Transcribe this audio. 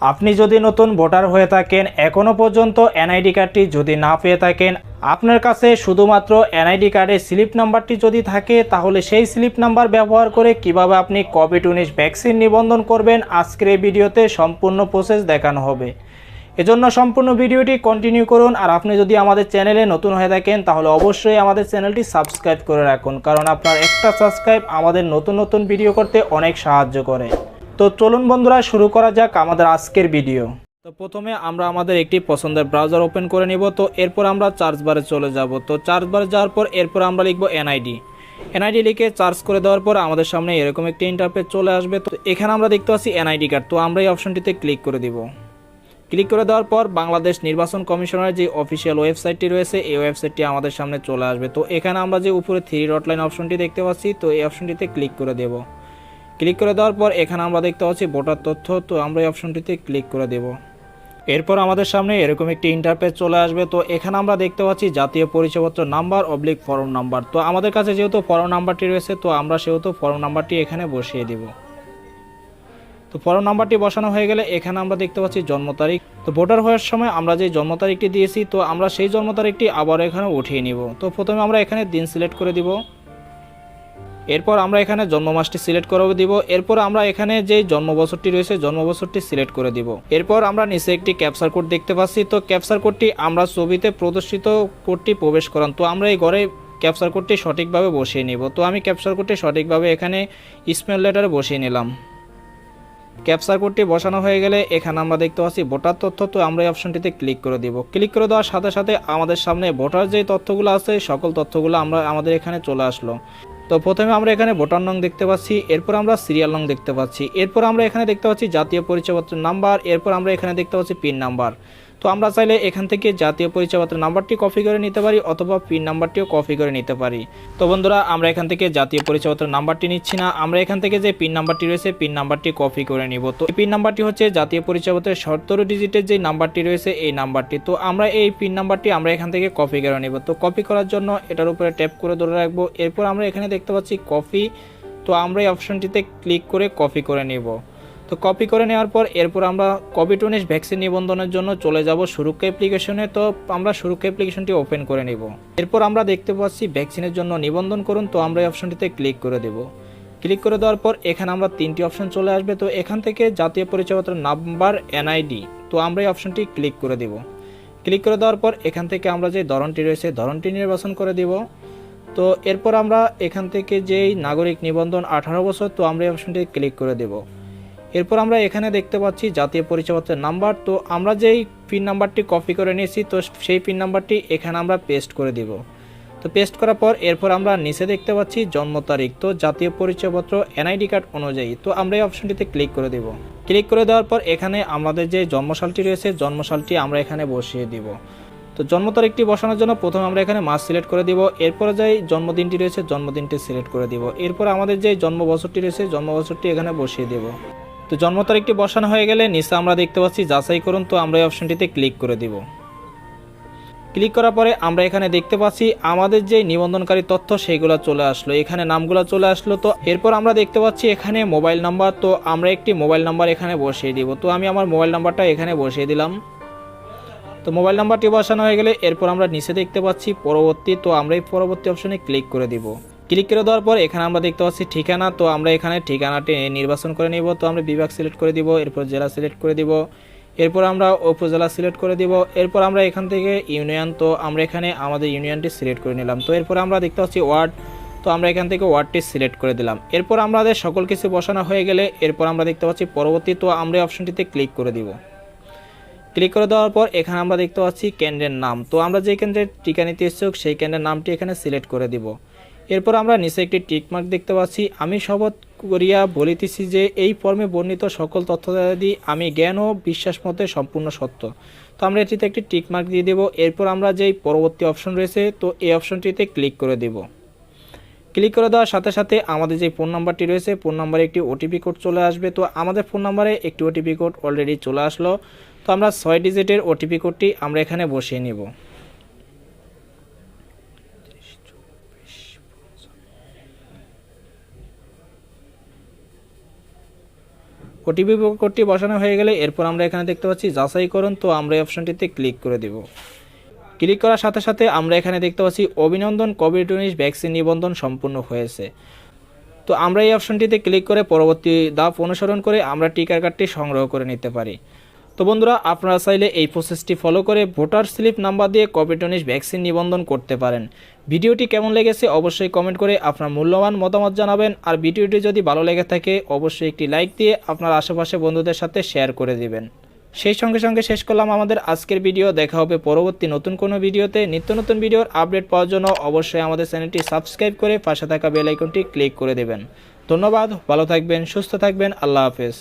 আপনি যদি নতুন ভোটার হয়ে থাকেন এখনও পর্যন্ত এনআইডি কার্ডটি যদি না পেয়ে থাকেন, আপনার কাছে শুধুমাত্র এনআইডি কার্ডের স্লিপ নাম্বারটি যদি থাকে, তাহলে সেই স্লিপ নাম্বার ব্যবহার করে কীভাবে আপনি কোভিড উনিশ ভ্যাকসিন নিবন্ধন করবেন, আজকের এই ভিডিওতে সম্পূর্ণ প্রসেস দেখানো হবে। এজন্য সম্পূর্ণ ভিডিওটি কন্টিনিউ করুন, আর আপনি যদি আমাদের চ্যানেলে নতুন হয়ে থাকেন, তাহলে অবশ্যই আমাদের চ্যানেলটি সাবস্ক্রাইব করে রাখুন, কারণ আপনার একটা সাবস্ক্রাইব আমাদের নতুন নতুন ভিডিও করতে অনেক সাহায্য করে। তো চলুন বন্ধুরা, শুরু করা যাক আমাদের আজকের ভিডিও। তো প্রথমে আমরা আমাদের একটি পছন্দের ব্রাউজার ওপেন করে নিব। তো এরপর আমরা চার্জ বারে চলে যাব। তো চার্জ বারে যাওয়ার পর এরপর আমরা লিখব এনআইডি। এনআইডি লিখে চার্জ করে দেওয়ার পর আমাদের সামনে এরকম একটি ইন্টারপেজ চলে আসবে। তো এখানে আমরা দেখতে পাচ্ছি এনআইডি কার্ড। তো আমরা এই অপশনটিতে ক্লিক করে দিব। ক্লিক করে দেওয়ার পর বাংলাদেশ নির্বাচন কমিশনের যে অফিসিয়াল ওয়েবসাইটটি রয়েছে, এই ওয়েবসাইটটি আমাদের সামনে চলে আসবে। তো এখানে আমরা যে উপরে থ্রি ডট লাইন অপশনটি দেখতে পাচ্ছি, তো এই অপশনটিতে ক্লিক করে দেব। ক্লিক করে দেওয়ার পর এখানে আমরা দেখতে পাচ্ছি ভোটার তথ্য, তো আমরা এই অপশনটিতে ক্লিক করে দেব। এরপর আমাদের সামনে এরকম একটি ইন্টারপেজ চলে আসবে, তো এখানে আমরা দেখতে পাচ্ছি জাতীয় পরিচয়পত্র নাম্বার অবলিক ফর্ম নাম্বার তো আমাদের কাছে যেহেতু ফর্ম নাম্বারটি রয়েছে, তো আমরা সেহেতু ফর্ম নাম্বারটি এখানে বসিয়ে দিব। তো ফর্ম নাম্বারটি বসানো হয়ে গেলে এখানে আমরা দেখতে পাচ্ছি জন্ম তারিখ। তো ভোটার হওয়ার সময় আমরা যে জন্ম তারিখটি দিয়েছি, তো আমরা সেই জন্ম তারিখটি আবার এখানে উঠিয়ে নিব। তো প্রথমে আমরা এখানে দিন সিলেক্ট করে দিব। এরপর আমরা এখানে জন্ম মাসটি সিলেক্ট করে দিব। এরপর আমরা এখানে যে জন্ম বছরটি রয়েছে জন্ম বছরটি সিলেক্ট করে দিব। এরপর আমরা নিচে একটি ক্যাপচার কোড দেখতে পাচ্ছি। তো ক্যাপচার কোডটি আমরা ছবিতে প্রদর্শিত কোডটি প্রবেশ করান। তো আমরা এই ঘরে ক্যাপচার কোডটি সঠিকভাবে বসিয়ে নিব। তো আমি ক্যাপচার কোডটি সঠিকভাবে এখানে স্মেল লেটারে বসিয়ে নিলাম। ক্যাপচার কোডটি বসানো হয়ে গেলে এখানে আমরা দেখতে পাচ্ছি ভোটার তথ্য। তো আমরা এই অপশনটিতে ক্লিক করে দিব। ক্লিক করে দেওয়ার সাথে সাথে আমাদের সামনে ভোটার যে তথ্যগুলো আছে, সকল তথ্যগুলো আমরা, আমাদের এখানে চলে আসলো। তো প্রথমে আমরা এখানে ভোটার নং দেখতে পাচ্ছি, এরপর আমরা সিরিয়াল নং দেখতে পাচ্ছি, এরপর আমরা এখানে দেখতে পাচ্ছি জাতীয় পরিচয়পত্র নাম্বার, এরপর আমরা এখানে দেখতে পাচ্ছি পিন নাম্বার। তো আমরা চাইলে এখান থেকে জাতীয় পরিচয়পত্র নাম্বারটি কপি করে নিতে পারি অথবা পিন নাম্বারটিও কপি করে নিতে পারি। তো বন্ধুরা, আমরা এখান থেকে জাতীয় পরিচয়পত্র নাম্বারটি নিচ্ছি না। আমরা এখান থেকে যে পিন নাম্বারটি রয়েছে, পিন নাম্বারটি কপি করে নিব। তো পিন নাম্বারটি হচ্ছে জাতীয় পরিচয়পত্রের সতেরো ডিজিটের যে নাম্বারটি রয়েছে, এই নাম্বারটি। তো আমরা এই পিন নাম্বারটি আমরা এখান থেকে কপি করে নিব। তো কপি করার জন্য এটার উপরে ট্যাপ করে ধরে রাখব। এরপর আমরা এখানে দেখতে পাচ্ছি কপি। তো আমরা এই অপশনটিতে ক্লিক করে কপি করে নিব। তো কপি করে নেওয়ার পর এরপর আমরা কোভিড উনিশ ভ্যাকসিন নিবন্ধনের জন্য চলে যাব সুরক্ষা অ্যাপ্লিকেশনে তো আমরা সুরক্ষা অ্যাপ্লিকেশনটি ওপেন করে নিব। এরপর আমরা দেখতে পাচ্ছি ভ্যাকসিনের জন্য নিবন্ধন করুন। তো আমরা এই অপশনটিতে ক্লিক করে দেব। ক্লিক করে দেওয়ার পর এখানে আমরা তিনটি অপশন চলে আসবে। তো এখান থেকে জাতীয় পরিচয়পত্র নাম্বার এনআইডি তো আমরা এই অপশনটি ক্লিক করে দেব। ক্লিক করে দেওয়ার পর এখান থেকে আমরা যে ধরনটি রয়েছে, ধরনটি নির্বাচন করে দিব। তো এরপর আমরা এখান থেকে যেই নাগরিক নিবন্ধন আঠারো বছর, তো আমরা এই অপশনটি ক্লিক করে দেব। এরপর আমরা এখানে দেখতে পাচ্ছি জাতীয় পরিচয়পত্রের নাম্বার। তো আমরা যেই পিন নাম্বারটি কপি করে নিয়েছি, তো সেই পিন নাম্বারটি এখানে আমরা পেস্ট করে দিব। তো পেস্ট করার পর এরপর আমরা নিচে দেখতে পাচ্ছি জন্ম তারিখ, তো জাতীয় পরিচয়পত্র এনআইডি কার্ড অনুযায়ী। তো আমরা এই অপশনটিতে ক্লিক করে দেব। ক্লিক করে দেওয়ার পর এখানে আমাদের যে জন্মসালটি রয়েছে, জন্মসালটি আমরা এখানে বসিয়ে দিব। তো জন্ম তারিখটি বসানোর জন্য প্রথমে আমরা এখানে মাস সিলেক্ট করে দিব। এরপরে যে জন্মদিনটি রয়েছে, জন্মদিনটি সিলেক্ট করে দিব। এরপর আমাদের যে জন্ম বছরটি রয়েছে জন্ম বছরটি এখানে বসিয়ে দেব। তো জন্ম তারিখটি বসানো হয়ে গেলে নিচে আমরা দেখতে পাচ্ছি যাচাই করুন, তো আমরা এই অপশনটিতে ক্লিক করে দিব। ক্লিক করার পরে আমরা এখানে দেখতে পাচ্ছি আমাদের যে নিবন্ধনকারী তথ্য সেইগুলো চলে আসলো। এখানে নামগুলো চলে আসলো, তো এরপর আমরা দেখতে পাচ্ছি এখানে মোবাইল নাম্বার, তো আমরা একটি মোবাইল নাম্বার এখানে বসিয়ে দিব। তো আমি আমার মোবাইল নাম্বারটা এখানে বসিয়ে দিলাম। তো মোবাইল নাম্বারটি বসানো হয়ে গেলে এরপর আমরা নিচে দেখতে পাচ্ছি পরবর্তী, তো আমরা এই পরবর্তী অপশনে ক্লিক করে দিব। ক্লিক করে দেওয়ার পর এখানে আমরা দেখতে পাচ্ছি ঠিকানা। তো আমরা এখানে ঠিকানাটি নির্বাচন করে নিব। তো আমরা বিভাগ সিলেক্ট করে দিব, এরপর জেলা সিলেক্ট করে দিব, এরপর আমরা উপজেলা সিলেক্ট করে দিব, এরপর আমরা এখান থেকে ইউনিয়ন। তো আমরা এখানে আমাদের ইউনিয়নটি সিলেক্ট করে নিলাম। তো এরপর আমরা দেখতে পাচ্ছি ওয়ার্ড। তো আমরা এখান থেকে ওয়ার্ডটি সিলেক্ট করে দিলাম। এরপর আমাদের সকল কিছু বসানো হয়ে গেলে এরপর আমরা দেখতে পাচ্ছি পরবর্তী। তো আমরা অপশনটিতে ক্লিক করে দিব। ক্লিক করে দেওয়ার পর এখানে আমরা দেখতে পাচ্ছি কেন্দ্রের নাম। তো আমরা যে কেন্দ্রের টিকা নিতে ইচ্ছুক, সেই কেন্দ্রের নামটি এখানে সিলেক্ট করে দিব। এরপর আমরা নিচে একটি টিকমার্ক দেখতে পাচ্ছি। আমি শপথ করিয়া বলিতেছি যে, এই ফর্মে বর্ণিত সকল তথ্যাদি আমি জ্ঞান ও বিশ্বাস মতে সম্পূর্ণ সত্য। তো আমরা এটিতে একটি টিকমার্ক দিয়ে দেব। এরপর আমরা যেই পরবর্তী অপশন রয়েছে, তো এই অপশনটিতে ক্লিক করে দেব। ক্লিক করে দেওয়ার সাথে সাথে আমাদের যে ফোন নাম্বারটি রয়েছে ফোন নাম্বারে একটি ওটিপি কোড চলে আসবে। তো আমাদের ফোন নাম্বারে একটি ওটিপি কোড অলরেডি চলে আসলো। তো আমরা ছয় ডিজিটের ওটিপি কোডটি আমরা এখানে বসিয়ে নেব। ওটিপি কোডটি বসানো হয়ে গেলে এরপর আমরা এখানে দেখতে পাচ্ছি যাচাই করুন, তো আমরা এই অপশনটিতে ক্লিক করে দেব। ক্লিক করার সাথে সাথে আমরা এখানে দেখতে পাচ্ছি অভিনন্দন কোভিড উনিশ ভ্যাকসিন নিবন্ধন সম্পূর্ণ হয়েছে। তো আমরা এই অপশনটিতে ক্লিক করে পরবর্তী দাপ অনুসরণ করে আমরা টিকার কার্ডটি সংগ্রহ করে নিতে পারি। তো বন্ধুরা, আপনারা চাইলে এই প্রসেসটি ফলো করে ভোটার স্লিপ নাম্বার দিয়ে কোভিড উনিশ ভ্যাকসিন নিবন্ধন করতে পারেন। ভিডিওটি কেমন লেগেছে অবশ্যই কমেন্ট করে আপনার মূল্যবান মতামত জানাবেন। আর ভিডিওটি যদি ভালো লেগে থাকে, অবশ্যই একটি লাইক দিয়ে আপনার আশেপাশে বন্ধুদের সাথে শেয়ার করে দিবেন। সেই সঙ্গে সঙ্গে শেষ করলাম আমাদের আজকের ভিডিও দেখা হবে পরবর্তী নতুন কোনো ভিডিওতে নিত্য নতুন ভিডিওর আপডেট পাওয়ার জন্য অবশ্যই আমাদের চ্যানেলটি সাবস্ক্রাইব করে পাশে থাকা বেল আইকনটি ক্লিক করে দেবেন। ধন্যবাদ, ভালো থাকবেন, সুস্থ থাকবেন, আল্লাহ হাফেজ।